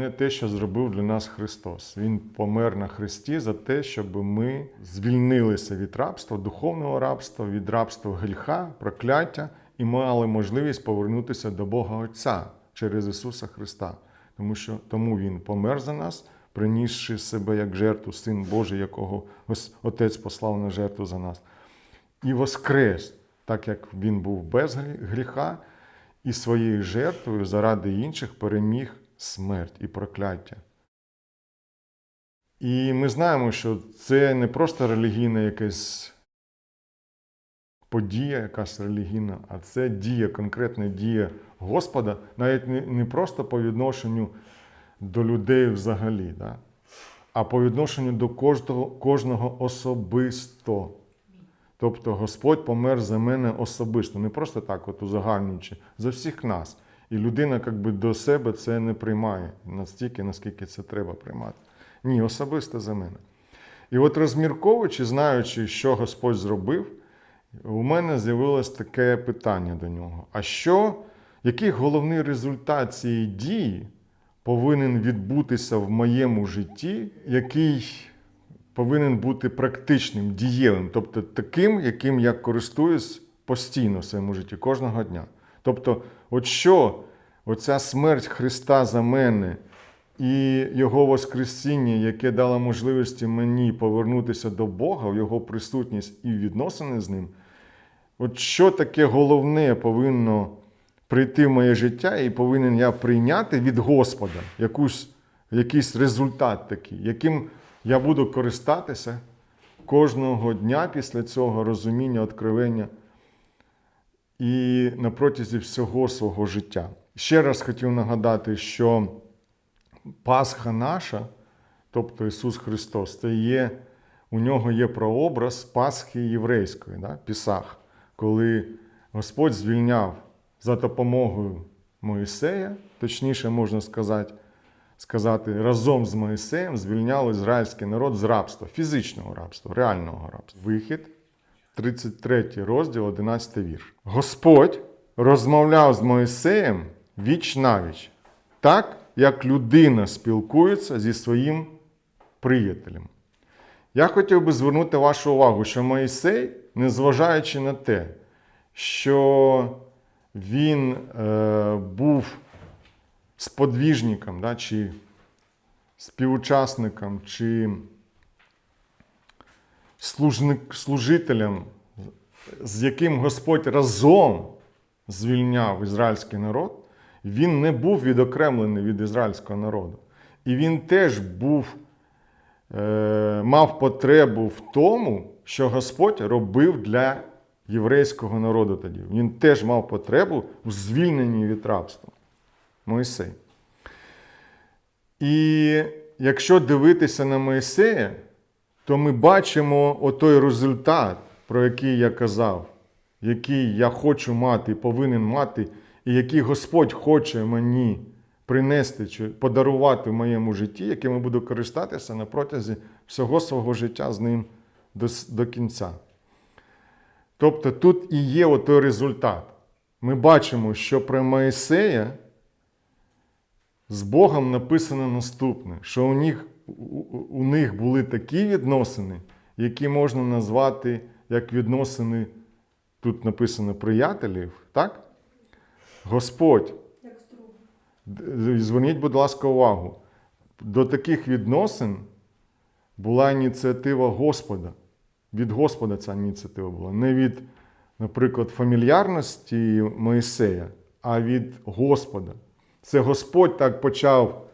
не те, що зробив для нас Христос. Він помер на Христі за те, щоб ми звільнилися від рабства, духовного рабства, від рабства гріха, прокляття і мали можливість повернутися до Бога Отця через Ісуса Христа. Тому що тому Він помер за нас, принісши себе як жертву, Син Божий, якого Отець послав на жертву за нас. І воскрес, так як Він був без гріха, і своєю жертвою заради інших переміг смерть і прокляття. І ми знаємо, що це не просто релігійна якась подія, якась релігійна, а це дія, конкретна дія Господа, навіть не, просто по відношенню до людей взагалі, да? а по відношенню до кожного, кожного особисто. Тобто Господь помер за мене особисто, не просто так, от узагальнюючи, за всіх нас. І людина як би, до себе це не приймає настільки, наскільки це треба приймати. Ні, особисто за мене. І от розмірковуючи, знаючи, що Господь зробив, у мене з'явилось таке питання до нього: а що, який головний результат цієї дії повинен відбутися в моєму житті, який повинен бути практичним, дієвим, тобто таким, яким я користуюсь постійно в своєму житті, кожного дня. Тобто, от що оця смерть Христа за мене і Його Воскресіння, яке дало можливості мені повернутися до Бога, в Його присутність і відносини з Ним, от що таке головне повинно прийти в моє життя, і повинен я прийняти від Господа якусь, якийсь результат такий, яким я буду користатися кожного дня після цього розуміння, откровення і на протязі всього свого життя. Ще раз хотів нагадати, що Пасха наша, тобто Ісус Христос, це є, у нього є прообраз Пасхи єврейської, да? Пісах, коли Господь звільняв за допомогою Моїсея, точніше можна сказати, сказати, разом з Моїсеєм звільняв ізраїльський народ з рабства, фізичного рабства, реального рабства. Вихід, 33 розділ, 11 вірш. Господь розмовляв з Моїсеєм віч навіч, так як людина спілкується зі своїм приятелем. Я хотів би звернути вашу увагу, що Моїсей, незважаючи на те, що він е, був сподвіжником, да, чи співучасником, чи служник, служителем, з яким Господь разом звільняв ізраїльський народ, він не був відокремлений від ізраїльського народу. І він теж був, е, мав потребу в тому, що Господь робив для єврейського народу тоді. Він теж мав потребу в звільненні від рабства. Моїсей. І якщо дивитися на Моїсея, то ми бачимо отой результат, про який я казав, який я хочу мати, і повинен мати, і який Господь хоче мені принести чи подарувати в моєму житті, яким я буду користатися на протязі всього свого життя з ним до, до кінця. Тобто тут і є отой результат. Ми бачимо, що про Моїсея з Богом написано наступне, що у них, у них були такі відносини, які можна назвати як відносини, тут написано приятелів, так? Господь, зверніть, будь ласка, увагу. До таких відносин була ініціатива Господа. Від Господа ця ініціатива була. Не від, наприклад, фамільярності Моїсея, а від Господа. Це Господь так почав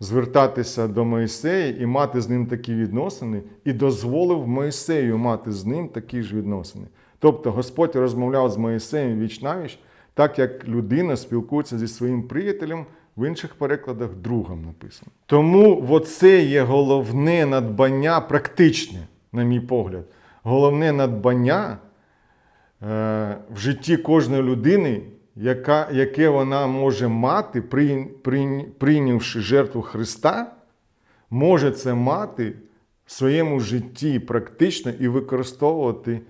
звертатися до Моїсея і мати з ним такі відносини, і дозволив Моїсею мати з ним такі ж відносини. Тобто Господь розмовляв з Моїсеєм віч навіч, так як людина спілкується зі своїм приятелем, в інших перекладах другом написано. Тому оце є головне надбання практичне, на мій погляд. Головне надбання е, в житті кожної людини, яка, яке вона може мати, при, при, прийнявши жертву Христа, може це мати в своєму житті практично і використовувати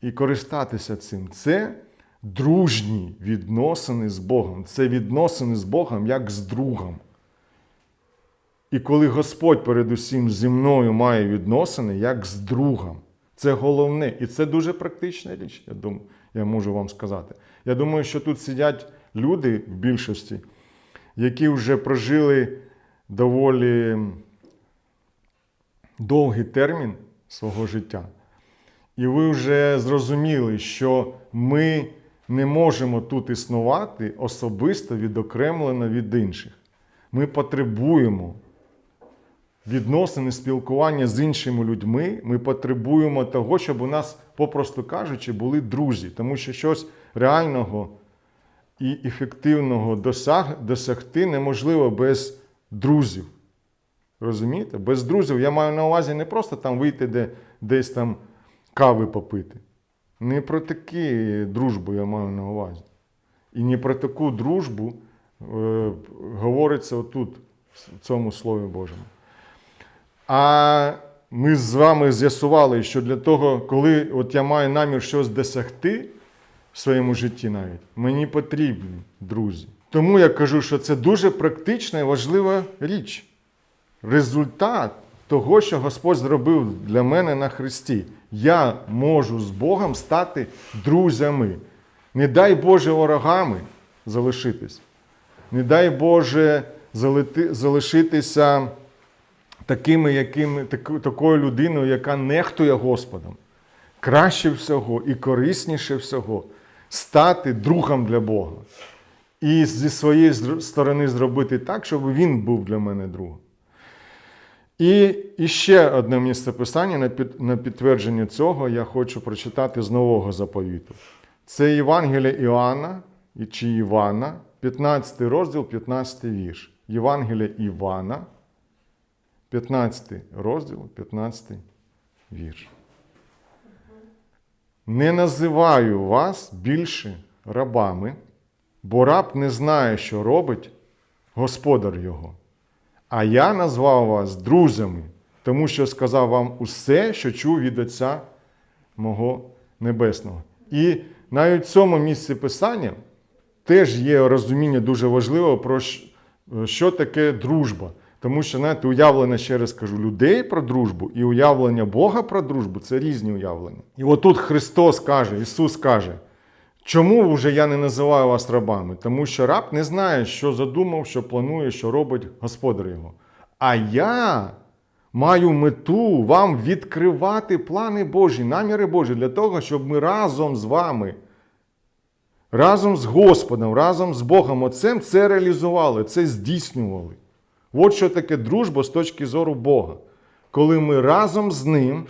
і користатися цим. Це дружні відносини з Богом. Це відносини з Богом як з другом. І коли Господь передусім зі мною має відносини, як з другом. Це головне. І це дуже практична річ, я думаю, я можу вам сказати. Я думаю, що тут сидять люди в більшості, які вже прожили доволі довгий термін свого життя. І ви вже зрозуміли, що ми не можемо тут існувати особисто відокремлено від інших. Ми потребуємо відносини, спілкування з іншими людьми. Ми потребуємо того, щоб у нас, попросту кажучи, були друзі, тому що щось реального і ефективного досяг, досягти неможливо без друзів. Розумієте? Без друзів я маю на увазі не просто там вийти де, десь там кави попити. Не про таку дружбу я маю на увазі. І не про таку дружбу е, говориться отут, в цьому Слові Божому. А ми з вами з'ясували, що для того, коли от я маю намір щось досягти в своєму житті навіть, мені потрібні друзі. Тому я кажу, що це дуже практична і важлива річ. Результат того, що Господь зробив для мене на Христі. Я можу з Богом стати друзями. Не дай Боже ворогами залишитись. Не дай Боже залишитися такими, якими, таку- такою людиною, яка нехтує Господом. Краще всього і корисніше всього стати другом для Бога. І зі своєї сторони зробити так, щоб він був для мене другом. І, ще одне місце писання на підтвердження цього я хочу прочитати з нового заповіту. Це Євангелія Іоанна чи Івана, 15 розділ, 15 вірш. Євангелія Івана, 15 розділ, 15 вірш. Не називаю вас більше рабами, бо раб не знає, що робить господар його. А я назвав вас друзями, тому що сказав вам усе, що чув від Отця мого Небесного. І навіть в цьому місці Писання теж є розуміння дуже важливого про що таке дружба. Тому що, знаєте, уявлення, ще раз кажу, людей про дружбу і уявлення Бога про дружбу це різні уявлення. І отут Христос каже, Ісус каже, чому вже я не називаю вас рабами? Тому що раб не знає, що задумав, що планує, що робить господар його. А я маю мету вам відкривати плани Божі, наміри Божі для того, щоб ми разом з вами разом з Господом, разом з Богом Отцем це реалізували, це здійснювали. От що таке дружба з точки зору Бога. Коли ми разом з Ним,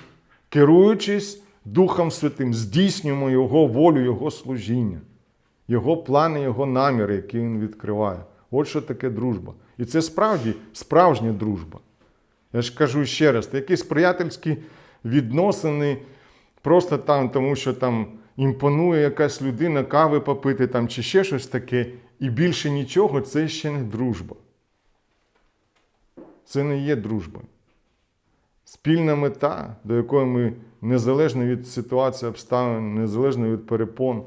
керуючись Духом Святим, здійснюємо Його волю, Його служіння, Його плани, Його наміри, які Він відкриває. От що таке дружба. І це справді справжня дружба. Я ж кажу ще раз, це якісь приятельські відносини, просто там, тому що там імпонує якась людина, кави попити там, чи ще щось таке, і більше нічого, це ще не дружба. Це не є дружба. Спільна мета, до якої ми незалежно від ситуації обставин, незалежно від перепон,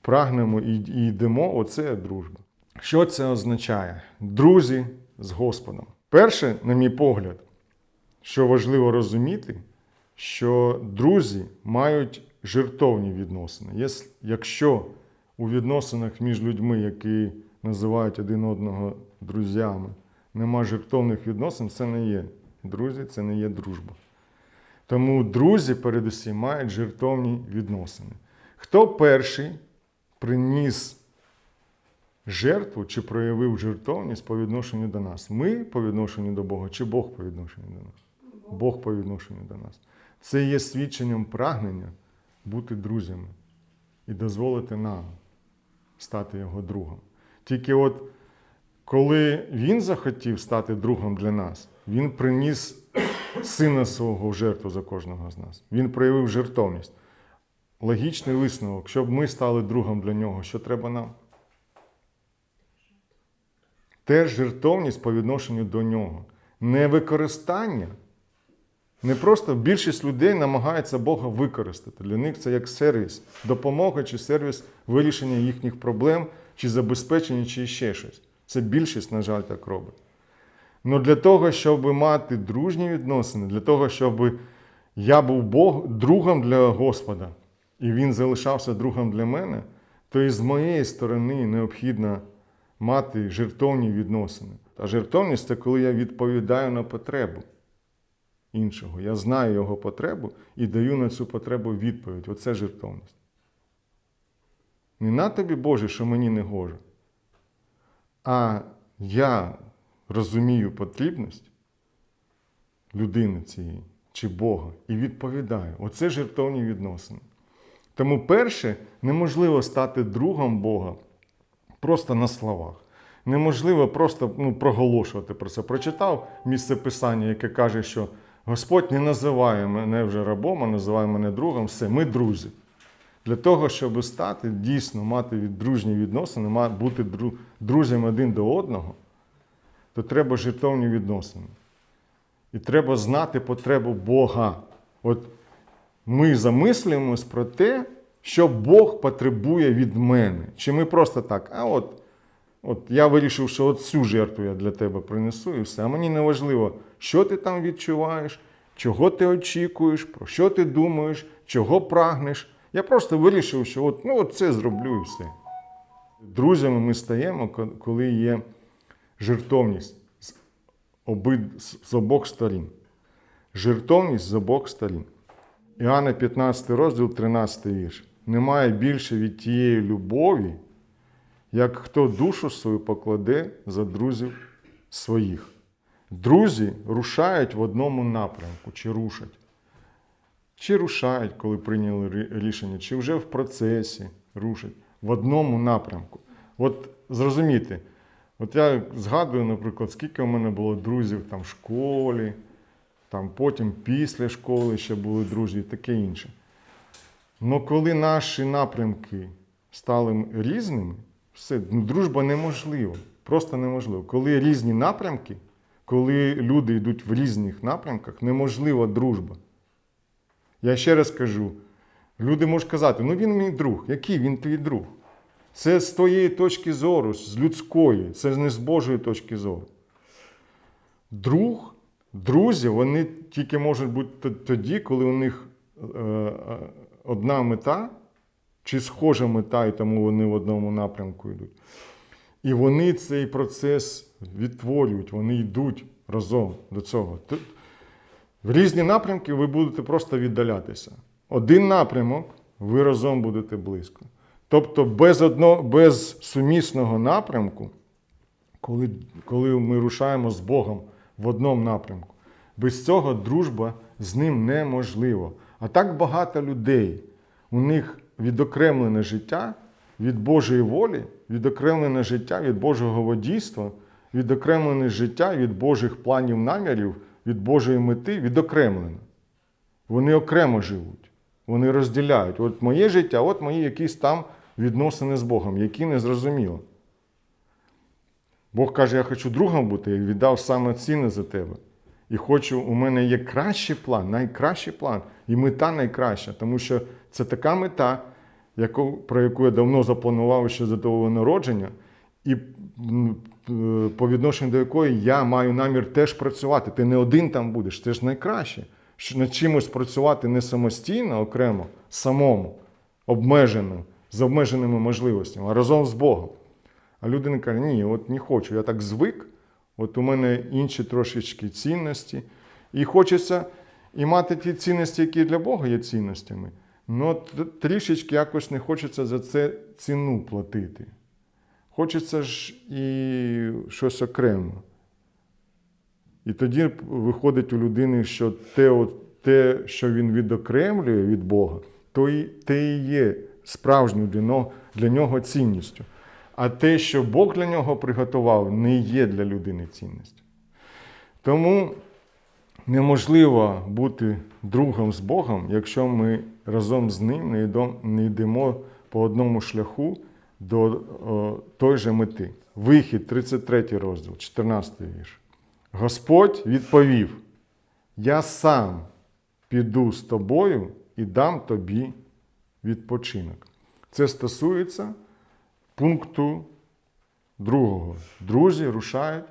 прагнемо і, і йдемо, оце дружба. Що це означає? Друзі з Господом. Перше, на мій погляд, що важливо розуміти, що друзі мають жертовні відносини. Якщо у відносинах між людьми, які називають один одного друзями, нема жертовних відносин, це не є друзі, це не є дружба. Тому друзі, передусім, мають жертовні відносини. Хто перший приніс жертву чи проявив жертовність по відношенню до нас? Ми по відношенню до Бога, чи Бог по відношенню до нас? Бог по відношенню до нас. Це є свідченням прагнення бути друзями і дозволити нам стати його другом. Тільки от коли він захотів стати другом для нас, він приніс сина свого в жертву за кожного з нас. Він проявив жертовність. Логічний висновок, щоб ми стали другом для нього, що треба нам? Теж жертовність по відношенню до нього. Не використання. Не просто більшість людей намагається Бога використати. Для них це як сервіс, допомога чи сервіс вирішення їхніх проблем, чи забезпечення, чи ще щось. Це більшість, на жаль, так робить. Ну для того, щоб мати дружні відносини, для того, щоб я був Бог, другом для Господа, і Він залишався другом для мене, то і з моєї сторони необхідно мати жертовні відносини. А жертовність це коли я відповідаю на потребу іншого. Я знаю його потребу і даю на цю потребу відповідь. Оце жертовність. Не на тобі, Боже, що мені не гоже. А я розумію потрібність людини цієї чи Бога і відповідаю. Оце жертовні відносини. Тому, перше, неможливо стати другом Бога просто на словах. Неможливо просто ну, проголошувати про це. Прочитав місце писання, яке каже, що Господь не називає мене вже рабом, а називає мене другом. Все, ми друзі. Для того, щоб стати дійсно мати дружні відносини, бути дру- друзями один до одного, то треба жертовні відносини. І треба знати потребу Бога. От ми замислюємось про те, що Бог потребує від мене. Чи ми просто так, а от, от я вирішив, що от цю жертву я для тебе принесу і все. А мені не важливо, що ти там відчуваєш, чого ти очікуєш, про що ти думаєш, чого прагнеш. Я просто вирішив, що от, ну, от це зроблю і все. Друзями ми стаємо, коли є жертовність з, оби, з обох сторін. Жертовність з обох сторін. Іоанна 15 розділ, 13 вірш. Немає більше від тієї любові, як хто душу свою покладе за друзів своїх. Друзі рушають в одному напрямку, чи рушать. Чи рушають, коли прийняли рішення, чи вже в процесі рушать в одному напрямку. От зрозумійте, от я згадую, наприклад, скільки у мене було друзів там в школі, там потім після школи ще були друзі і таке інше. Ну коли наші напрямки стали різними, все, ну, дружба неможлива. Просто неможливо. Коли різні напрямки, коли люди йдуть в різних напрямках, неможлива дружба. Я ще раз кажу: люди можуть казати, ну він мій друг. Який він твій друг? Це з твоєї точки зору, з людської, це не з Божої точки зору. Друг, друзі, вони тільки можуть бути тоді, коли у них е, е, одна мета, чи схожа мета, і тому вони в одному напрямку йдуть. І вони цей процес відтворюють, вони йдуть разом до цього. В різні напрямки ви будете просто віддалятися. Один напрямок ви разом будете близько. Тобто без, одно, без сумісного напрямку, коли, коли ми рушаємо з Богом в одному напрямку, без цього дружба з ним неможлива. А так багато людей, у них відокремлене життя від Божої волі, відокремлене життя від Божого водійства, відокремлене життя від Божих планів намірів, від Божої мети, відокремлене. Вони окремо живуть, вони розділяють. От моє життя, от мої якісь там відносини з Богом, які не зрозуміло. Бог каже, я хочу другом бути, я віддав саме цінне за тебе. І хочу, у мене є кращий план, найкращий план, і мета найкраща, тому що це така мета, яку, про яку я давно запланував ще за того народження, і е, по відношенню до якої я маю намір теж працювати. Ти не один там будеш, це ж найкраще. Над чимось працювати не самостійно, окремо, самому, обмежено, з обмеженими можливостями, а разом з Богом. А людина каже, ні, от не хочу, я так звик, от у мене інші трошечки цінності. І хочеться і мати ті цінності, які для Бога є цінностями. Ну, трішечки якось не хочеться за це ціну платити. Хочеться ж і щось окремо. І тоді виходить у людини, що те, те що він відокремлює від Бога, то і, те і є справжньою для нього, для нього цінністю. А те, що Бог для нього приготував, не є для людини цінністю. Тому неможливо бути другом з Богом, якщо ми разом з ним не йдемо, не йдемо по одному шляху до о, той же мети. Вихід, 33 розділ, 14 вірш. Господь відповів: Я сам піду з тобою і дам тобі відпочинок. Це стосується пункту другого. Друзі рушають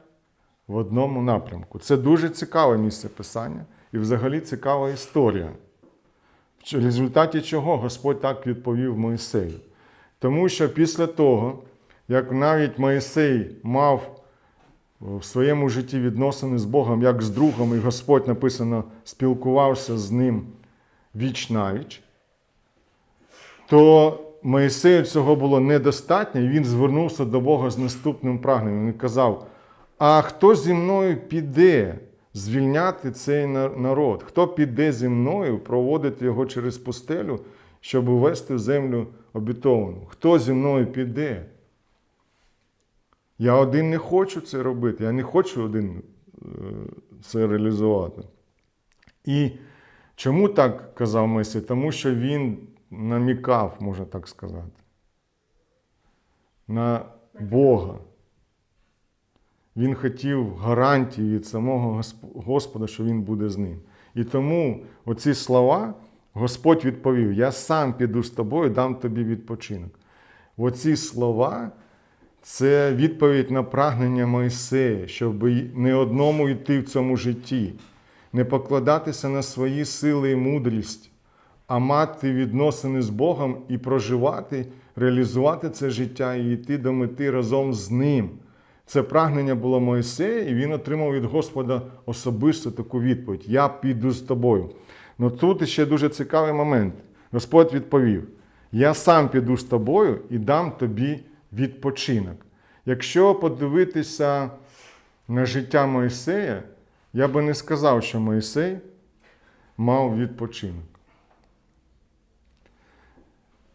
в одному напрямку. Це дуже цікаве місце писання і взагалі цікава історія. В результаті чого Господь так відповів Моїсею. Тому що після того, як навіть Моїсей мав в своєму житті відносини з Богом, як з другом, і Господь написано, спілкувався з ним віч навіч, то Моїсею цього було недостатньо, і він звернувся до Бога з наступним прагненням. Він казав: А хто зі мною піде звільняти цей народ? Хто піде зі мною проводити його через пустелю, щоб увести в землю обітовану? Хто зі мною піде? Я один не хочу це робити, я не хочу один е, це реалізувати. І чому так казав Месі? Тому що він намікав, можна так сказати, на Бога. Він хотів гарантії від самого Господа, що він буде з ним. І тому оці слова Господь відповів: Я сам піду з тобою, дам тобі відпочинок. Оці слова це відповідь на прагнення Мойсея, щоб не одному йти в цьому житті, не покладатися на свої сили і мудрість, а мати відносини з Богом і проживати, реалізувати це життя і йти до мети разом з ним. Це прагнення було Моїсея, і він отримав від Господа особисто таку відповідь: Я піду з тобою. Ну тут ще дуже цікавий момент. Господь відповів: Я сам піду з тобою і дам тобі відпочинок. Якщо подивитися на життя Моїсея, я би не сказав, що Моїсей мав відпочинок.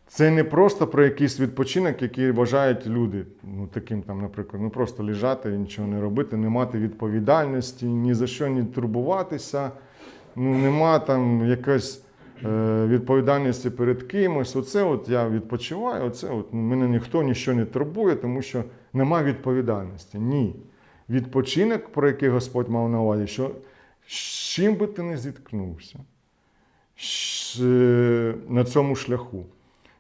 Це не просто про якийсь відпочинок, який вважають люди, ну таким там, наприклад, ну просто лежати, і нічого не робити, не мати відповідальності, ні за що не турбуватися, ну нема там якоїсь е, відповідальності перед кимось. Оце от я відпочиваю, оце от мене ніхто нічого не турбує, тому що нема відповідальності. Ні. Відпочинок, про який Господь мав на увазі, що з чим би ти не зіткнувся е, на цьому шляху.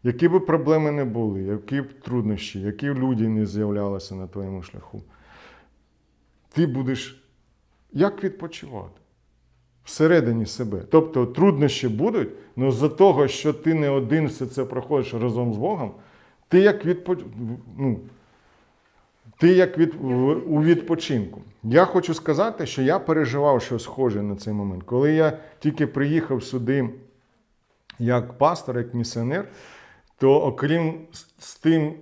Які б проблеми не були, які б труднощі, які люди не з'являлися на твоєму шляху, ти будеш як відпочивати? Всередині себе. Тобто труднощі будуть, але з-за того, що ти не один все це проходиш разом з Богом, ти як відпо... ну, ти як від... у відпочинку. Я хочу сказати, що я переживав щось схоже на цей момент. Коли я тільки приїхав сюди як пастор, як місіонер, то окрім, з тим,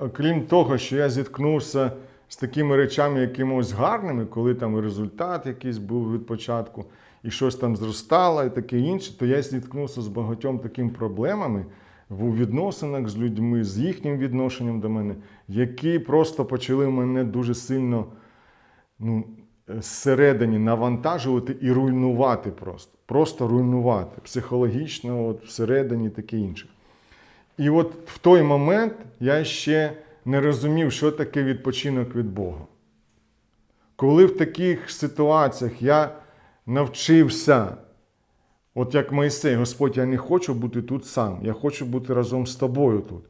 окрім того, що я зіткнувся з такими речами якимось гарними, коли там результат якийсь був від початку, і щось там зростало, і таке інше, то я зіткнувся з багатьом такими проблемами в відносинах з людьми, з їхнім відношенням до мене, які просто почали мене дуже сильно ну, е, зсередині навантажувати і руйнувати просто. Просто руйнувати психологічно, от всередині таке інше. І от в той момент я ще не розумів, що таке відпочинок від Бога. Коли в таких ситуаціях я навчився, от як Моїсей, Господь, я не хочу бути тут сам, я хочу бути разом з тобою тут.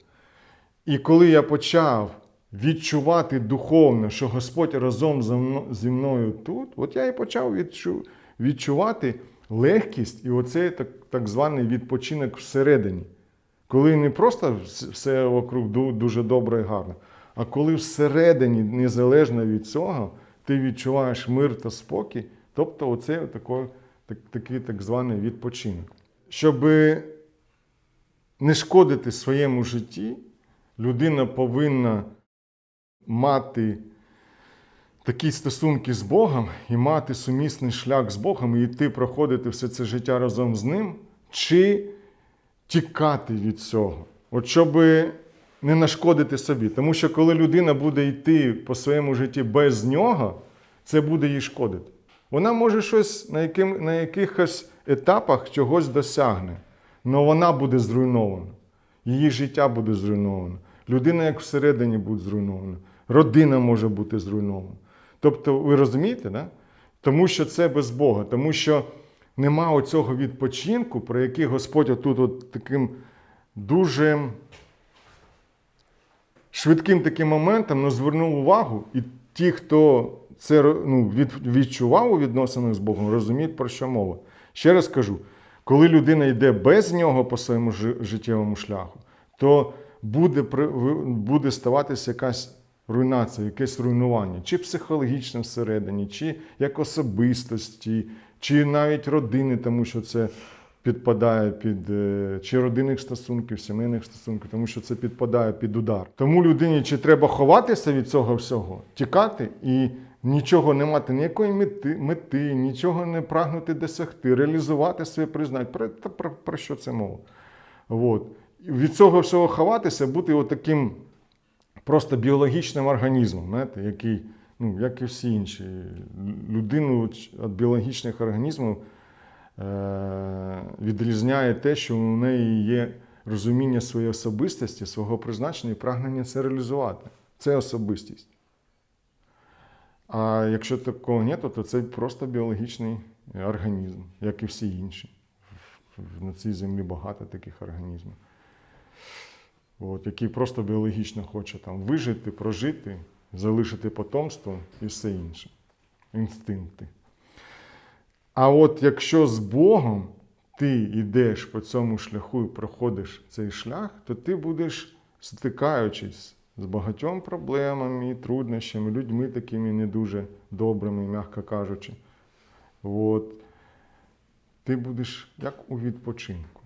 І коли я почав відчувати духовно, що Господь разом зі мною тут, от я і почав відчу- відчувати легкість і оцей так, так званий відпочинок всередині. Коли не просто все вокруг дуже добре і гарно, а коли всередині, незалежно від цього, ти відчуваєш мир та спокій, тобто оцей такий, так, такий так званий відпочинок. Щоб не шкодити своєму житті, людина повинна мати такі стосунки з Богом і мати сумісний шлях з Богом, і йти проходити все це життя разом з ним, чи тікати від цього. От щоб не нашкодити собі. Тому що коли людина буде йти по своєму житті без нього, це буде їй шкодити. Вона може щось на, яким, на якихось етапах чогось досягне, але вона буде зруйнована. Її життя буде зруйновано. Людина, як всередині, буде зруйнована. Родина може бути зруйнована. Тобто, ви розумієте, да? тому що це без Бога, тому що нема оцього відпочинку, про який Господь отут от таким дуже швидким таким моментом ну, звернув увагу, і ті, хто це ну, від, відчував у відносинах з Богом, розуміють, про що мова. Ще раз кажу: коли людина йде без нього по своєму жи- життєвому шляху, то буде, буде ставатися якась руйнація, якесь руйнування, чи психологічне всередині, чи як особистості, чи навіть родини, тому що це підпадає під е, чи родинних стосунків, сімейних стосунків, тому що це підпадає під удар. Тому людині чи треба ховатися від цього всього, тікати і нічого не мати, ніякої мети, мети нічого не прагнути досягти, реалізувати своє признання. Про, про, про що це мова? От. Від цього всього ховатися, бути отаким просто біологічним організмом, знаєте, який, ну, як і всі інші, людину від біологічних організмів е- відрізняє те, що у неї є розуміння своєї особистості, свого призначення і прагнення це реалізувати. Це особистість. А якщо такого нету, то це просто біологічний організм, як і всі інші. На цій землі багато таких організмів. От, який просто біологічно хоче там вижити, прожити, залишити потомство і все інше. Інстинкти. А от якщо з Богом ти йдеш по цьому шляху і проходиш цей шлях, то ти будеш стикаючись з багатьом проблемами, труднощами, людьми такими не дуже добрими, м'яко кажучи. От. Ти будеш як у відпочинку.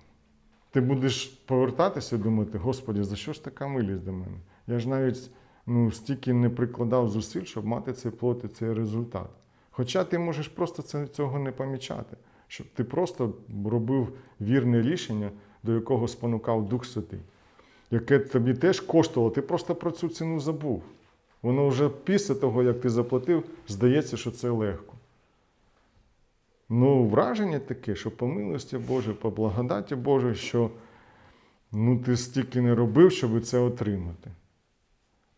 Ти будеш повертатися і думати, Господі, за що ж така милість до мене? Я ж навіть ну, стільки не прикладав зусиль, щоб мати цей плод і цей результат. Хоча ти можеш просто цього не помічати, щоб ти просто робив вірне рішення, до якого спонукав Дух Святий, яке тобі теж коштувало, ти просто про цю ціну забув. Воно вже після того, як ти заплатив, здається, що це легко. Ну, враження таке, що по милості Божій, по благодаті Божій, що ну, ти стільки не робив, щоб це отримати.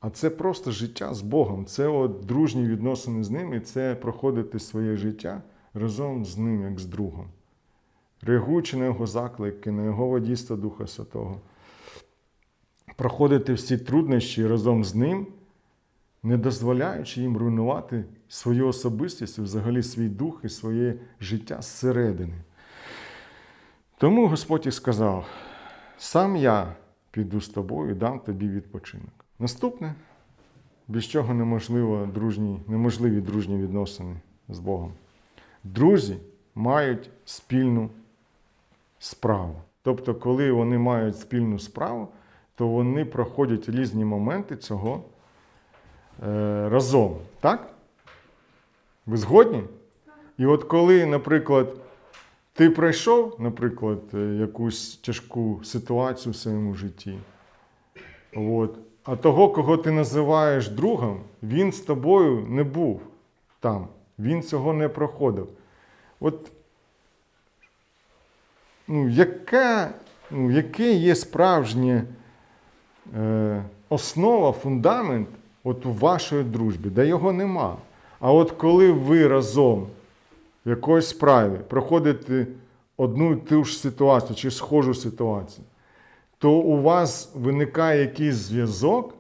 А це просто життя з Богом. Це от дружні відносини з ним, і це проходити своє життя разом з ним, як з другом. Реагуючи на його заклики, на його водійство Духа Святого. Проходити всі труднощі разом з ним, не дозволяючи їм руйнувати свою особистість, взагалі свій дух і своє життя зсередини. Тому Господь і сказав: сам я піду з тобою і дам тобі відпочинок. Наступне, без чого неможливо дружні, неможливі дружні відносини з Богом. Друзі мають спільну справу. Тобто, коли вони мають спільну справу, то вони проходять різні моменти цього е, разом. Так? Ви згодні? І от коли, наприклад, ти пройшов, наприклад, е, якусь тяжку ситуацію в своєму житті, от, а того, кого ти називаєш другом, він з тобою не був там, він цього не проходив. От ну, яка, ну, яке є справжнє основа, фундамент от у вашої дружбі, де його нема. А от коли ви разом в якоїсь справі проходите одну і ту ж ситуацію чи схожу ситуацію, то у вас виникає якийсь зв'язок,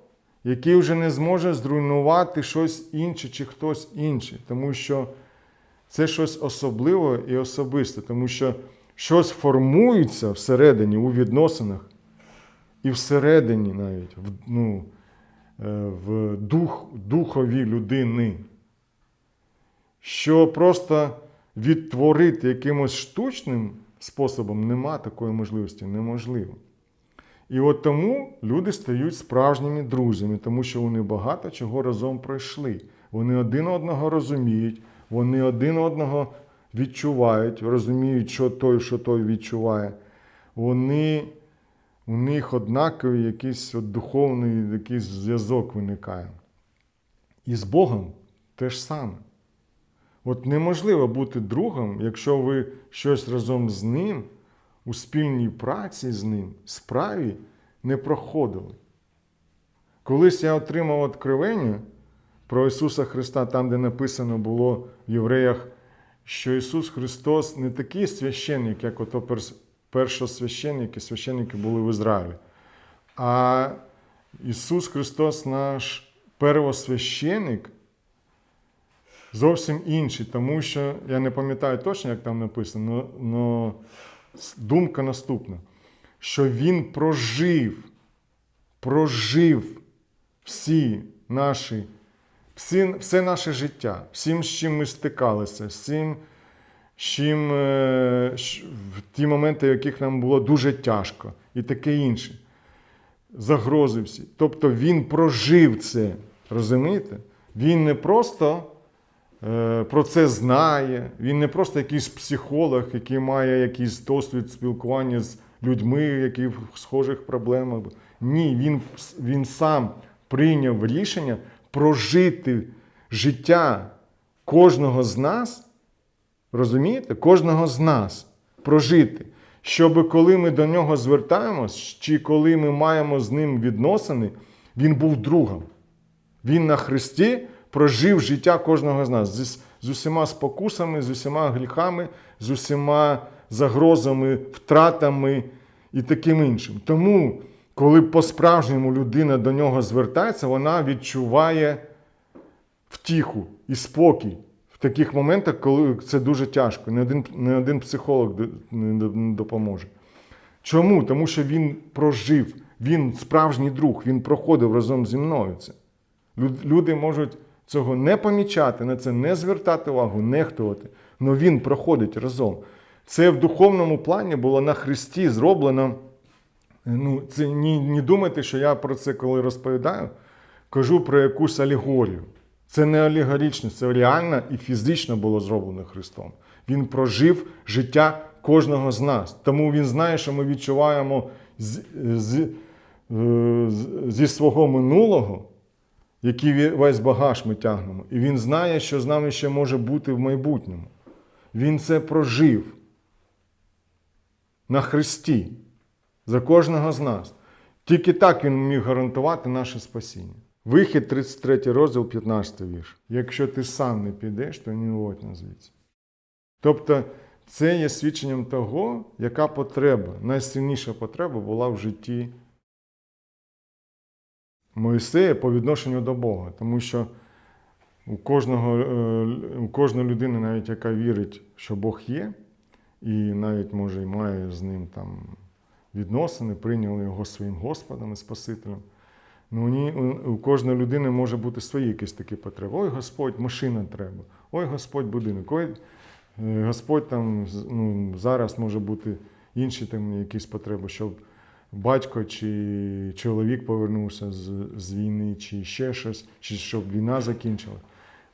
який вже не зможе зруйнувати щось інше чи хтось інший. Тому що це щось особливе і особисте, тому що щось формується всередині у відносинах, і всередині навіть в, ну, е, в дух, духові людини, що просто відтворити якимось штучним способом нема такої можливості, неможливо. І от тому люди стають справжніми друзями, тому що вони багато чого разом пройшли. Вони один одного розуміють, вони один одного відчувають, розуміють, що той, що той відчуває. Вони, у них однаковий якийсь от духовний якийсь зв'язок виникає. І з Богом те ж саме. От неможливо бути другом, якщо ви щось разом з ним у спільній праці з ним, справі не проходили. Колись я отримав откровення про Ісуса Христа, там, де написано було в євреях, що Ісус Христос не такий священник, як ото першосвященники, священники були в Ізраїлі. А Ісус Христос, наш первосвященик, зовсім інші, тому що я не пам'ятаю точно, як там написано, але думка наступна: що він прожив, прожив всі наші, всі, все наше життя, всім, з чим ми стикалися, всім, чим е, в ті моменти, в яких нам було дуже тяжко, і таке інше. Загрози всі. Тобто він прожив це, розумієте? Він не просто е, про це знає, він не просто якийсь психолог, який має якийсь досвід спілкування з людьми, які в схожих проблемах. Ні, він, він сам прийняв рішення прожити життя кожного з нас, розумієте? Кожного з нас прожити. Щоб коли ми до нього звертаємось, чи коли ми маємо з ним відносини, він був другом. Він на Христі прожив життя кожного з нас з, з усіма спокусами, з усіма гріхами, з усіма загрозами, втратами і таким іншим. Тому, коли по-справжньому людина до нього звертається, вона відчуває втіху і спокій в таких моментах, коли це дуже тяжко. Не один, не один психолог не допоможе. Чому? Тому що він прожив, він справжній друг, він проходив разом зі мною це. Люди можуть цього не помічати, на це не звертати увагу, нехтувати. Але він проходить разом. Це в духовному плані було на Христі зроблено. Ну, це не, не думайте, що я про це коли розповідаю, кажу про якусь алегорію. Це не алегорично, це реально і фізично було зроблено Христом. Він прожив життя кожного з нас. Тому він знає, що ми відчуваємо з, з, е, зі свого минулого, який весь багаж ми тягнемо. І він знає, що з нами ще може бути в майбутньому. Він це прожив на Христі за кожного з нас. Тільки так він міг гарантувати наше спасіння. Вихід 33 розділ, 15 вірш. Якщо ти сам не підеш, то не виводь нас звідси. Тобто, це є свідченням того, яка потреба, найсильніша потреба була в житті Моїсея по відношенню до Бога. Тому що у, кожного, е, у кожної людини, навіть яка вірить, що Бог є, і навіть може і має з ним там відносини, прийняли його своїм Господом і Спасителем. Ну, у, ній- у, кожної людини може бути свої якісь такі потреби. Ой, Господь, машина треба. Ой, Господь, будинок. Ой, е, Господь там ну, зараз може бути інші там якісь потреби, щоб батько чи чоловік повернувся з, з війни, чи ще щось, чи щоб війна закінчила.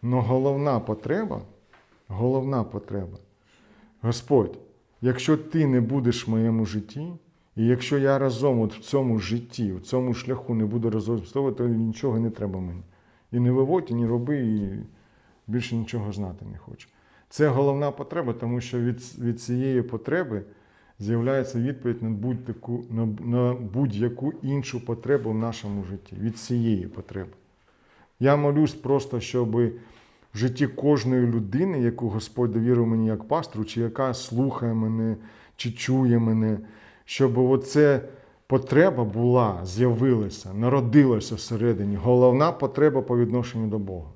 Но головна потреба, головна потреба. Господь, якщо ти не будеш в моєму житті, і якщо я разом от в цьому житті, в цьому шляху не буду разом з тобою, то нічого не треба мені. І не виводь, і не роби, і більше нічого знати не хочу. Це головна потреба, тому що від, від цієї потреби з'являється відповідь на будь-яку, на, на будь-яку іншу потребу в нашому житті. Від цієї потреби. Я молюсь просто, щоб в житті кожної людини, яку Господь довірив мені як пастору, чи яка слухає мене, чи чує мене, щоб оце потреба була, з'явилася, народилася всередині. Головна потреба по відношенню до Бога.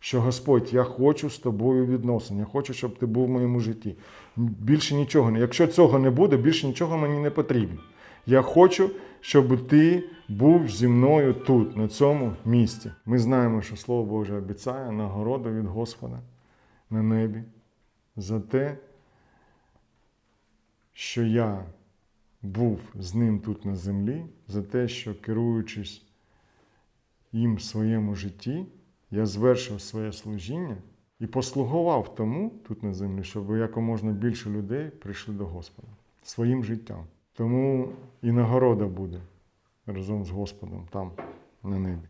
Що Господь, я хочу з тобою відносин, я хочу, щоб ти був в моєму житті. Більше нічого не. Якщо цього не буде, більше нічого мені не потрібно. Я хочу, щоб ти був зі мною тут, на цьому місці. Ми знаємо, що Слово Боже обіцяє нагороду від Господа на небі за те, що я був з ним тут на землі, за те, що керуючись їм в своєму житті, я звершив своє служіння і послугував тому тут на землі, щоб якомога більше людей прийшли до Господа своїм життям. Тому і нагорода буде разом з Господом там на небі.